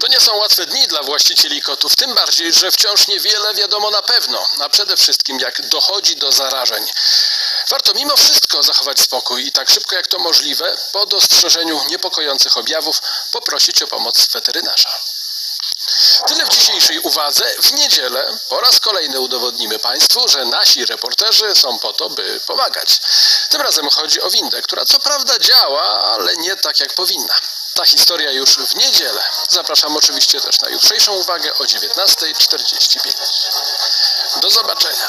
To nie są łatwe dni dla właścicieli kotów, tym bardziej, że wciąż niewiele wiadomo na pewno, a przede wszystkim jak dochodzi do zarażeń. Warto mimo wszystko zachować spokój i tak szybko jak to możliwe, po dostrzeżeniu niepokojących objawów, poprosić o pomoc weterynarza. Dzisiejszej uwadze. W niedzielę po raz kolejny udowodnimy Państwu, że nasi reporterzy są po to, by pomagać. Tym razem chodzi o windę, która co prawda działa, ale nie tak jak powinna. Ta historia już w niedzielę. Zapraszam oczywiście też na jutrzejszą uwagę o 19.45. Do zobaczenia.